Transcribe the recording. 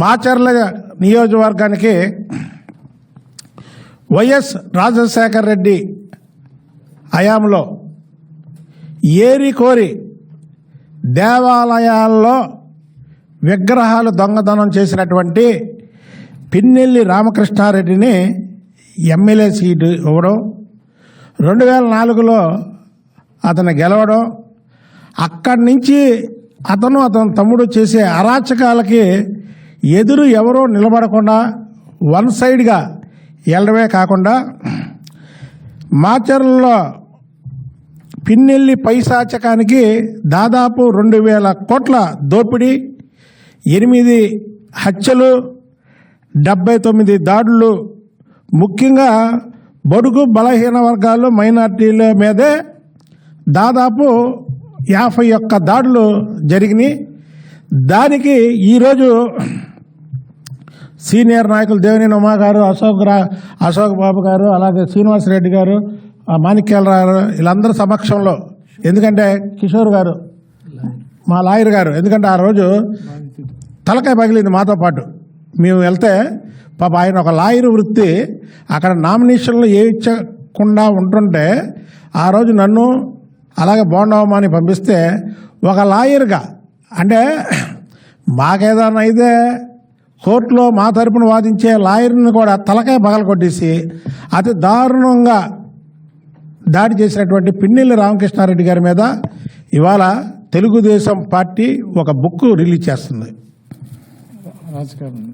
మాచర్ల నియోజకవర్గానికి వైఎస్ రాజశేఖర్ రెడ్డి హయాంలో ఏరి కోరి దేవాలయాల్లో విగ్రహాలు దొంగతనం చేసినటువంటి పిన్నెల్లి రామకృష్ణారెడ్డిని ఎమ్మెల్యే సీటు ఇవ్వడం రెండు వేల నాలుగులో అతను గెలవడం అక్కడి నుంచి అతను అతని తమ్ముడు చేసే అరాచకాలకి ఎదురు ఎవరో నిలబడకుండా వన్ సైడ్గా వెళ్ళడమే కాకుండా మాచర్లలో పిన్నెల్లి పైశాచకానికి దాదాపు రెండు వేల కోట్ల దోపిడీ ఎనిమిది హత్యలు డెబ్బై తొమ్మిది దాడులు ముఖ్యంగా బడుగు బలహీన వర్గాలు మైనార్టీల మీదే దాదాపు యాభై ఒక్క దాడులు జరిగినాయి. దానికి ఈరోజు సీనియర్ నాయకులు దేవినేని ఉమా గారు అశోక్ రా అశోక్ బాబు గారు అలాగే శ్రీనివాసరెడ్డి గారు మాణిక్యాల మాణిక్యాలరావు గారు వీళ్ళందరి సమక్షంలో. ఎందుకంటే కిషోర్ గారు మా లాయర్ గారు ఎందుకంటే ఆ రోజు తలకాయ పగిలింది మాతో పాటు. మేము వెళ్తే పాప ఆయన ఒక లాయర్ వృత్తి అక్కడ నామినేషన్లు వేయించకుండా ఉంటుంటే ఆ రోజు నన్ను అలాగే బోండవమాని అని పంపిస్తే ఒక లాయర్గా అంటే మాకేదన్నా అయితే కోర్టులో మా తరపున వాదించే లాయర్ని కూడా తలకాయ పగల కొట్టేసి అతి దారుణంగా దాడి చేసినటువంటి పిన్నెల్లి రామకృష్ణారెడ్డి గారి మీద ఇవాళ తెలుగుదేశం పార్టీ ఒక బుక్ రిలీజ్ చేస్తుంది. రాజకారణం